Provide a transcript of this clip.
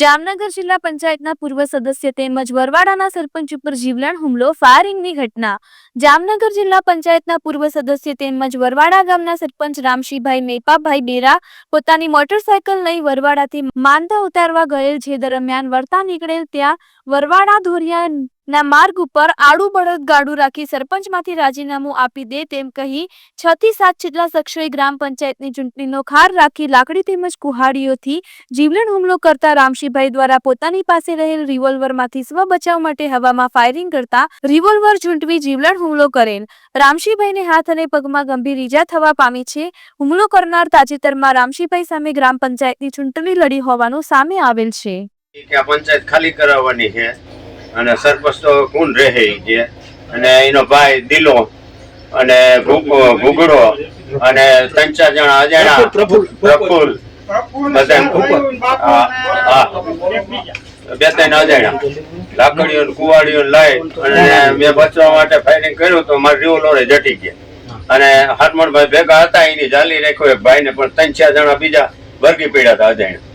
જામનગર જિલ્લા પંચાયતના પૂર્વ સદસ્ય તેમજ વરવાડાના સરપંચ ઉપર જીવલેણ હુમલો, ફાયરિંગની ઘટના. જામનગર જિલ્લા પંચાયતના પૂર્વ સદસ્ય તેમજ વરવાડા ગામના સરપંચ રામશીભાઈ મેપાભાઈ બેરા પોતાની મોટરસાયકલ લઈ વરવાડાથી માંદા ઉતારવા ગયેલ જે દરમિયાન વળતા નીકળેલ ત્યાં વરવાડા ધોરિયાના માર્ગ ઉપર આડું બળદ ગાડું રાખી સરપંચમાંથી રાજીનામું આપી દે તેમ કહી છ થી સાત જેટલા શખ્સોએ ગ્રામ પંચાયતની ચૂંટણીનો ખાર રાખી લાકડી તેમજ કુહાડીઓથી જીવલેણ હુમલો કરતા રામશીભાઈ દ્વારા પોતાની પાસે રહેલ રિવોલ્વરમાંથી સ્વ બચાવ માટે હવામાં ફાયરિંગ કરતા રિવોલ્વર ઝૂંટવી જીવલેણ હુમલો કરેલ. રામશીભાઈને હાથ અને પગમાં ગંભીર ઈજા થવા પામી છે. હુમલો કરનાર તાજેતરમાં રામશીભાઈ સામે ગ્રામ પંચાયતની ચૂંટણી લડી હોવાનું સામે આવેલ છે. પંચાયત ખાલી કરાવવાની છે. અને સરપંચ તો કોણ રહે છે અને એનો ભાઈ દિલો અને ભૂગડો અને ત્રણ ચાર જણા અજાણા પ્રફુલ બે ત્રણ અજાણા લાકડીઓ ને કુવાડીઓ લઈ અને મેં બચવા માટે ફાયરિંગ કર્યું તો મારા રિવોલ્વરે જટી ગયા. અને હરમણભાઈ ભેગા હતા એની જાલી રાખ્યો એક ભાઈને પણ ત્રણ ચાર જણા બીજા વર્ગી પીડ્યા હતા અજાણ્યા.